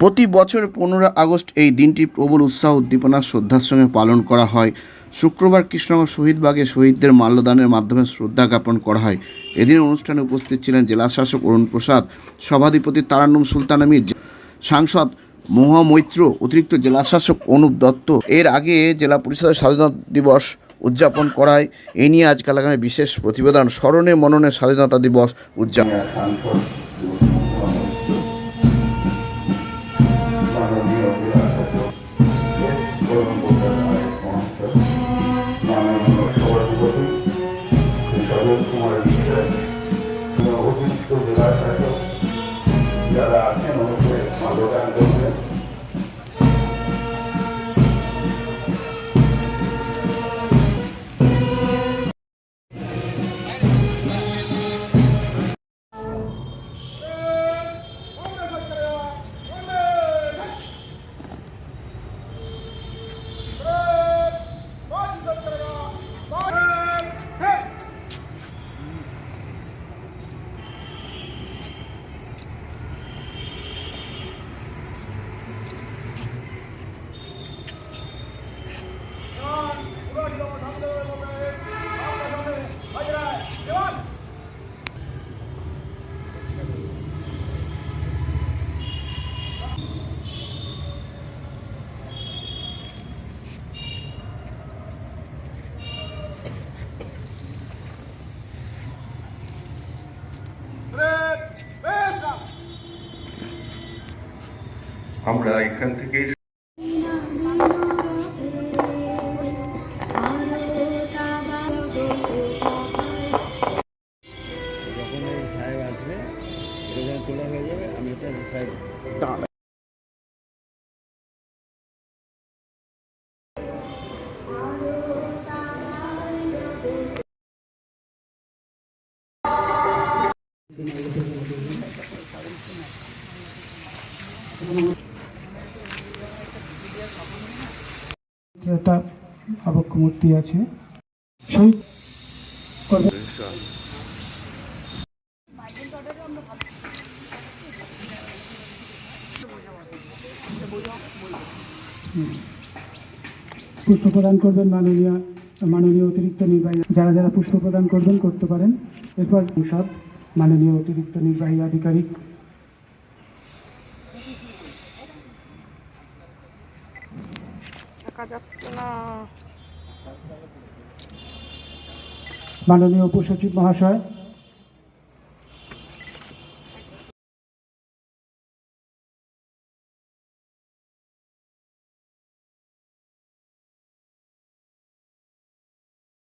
প্রতি বছর পনেরো আগস্ট এই দিনটি প্রবল উৎসাহ উদ্দীপনার শ্রদ্ধার সঙ্গে পালন করা হয়। শুক্রবার কৃষ্ণনগর শহীদবাগে শহীদদের মাল্যদানের মাধ্যমে শ্রদ্ধা জ্ঞাপন করা হয়। এদিন অনুষ্ঠানে উপস্থিত ছিলেন জেলা শাসক অরুণ প্রসাদ, সভাধিপতি তারান্নুম সুলতান আমির সাংসদ মহামৈত্র, অতিরিক্ত জেলা শাসক অনুপ দত্ত। এর আগে জেলা পরিষদের স্বাধীনতা দিবস উদযাপন করায় এ নিয়ে আজকাল আগামী বিশেষ প্রতিবেদন, স্মরণে মননে স্বাধীনতা দিবস উদযাপন। যারা আমরা এখান থেকে যখন এই একটা মূর্তি আছে। সেই পুষ্প প্রদান করবেন মাননীয় মাননীয় অতিরিক্ত নির্বাহী যারা যারা পুষ্প প্রদান করবেন করতে পারেন। এরপর সব মাননীয় অতিরিক্ত নির্বাহী আধিকারিক মাননীয় উপসচিব মহাশয়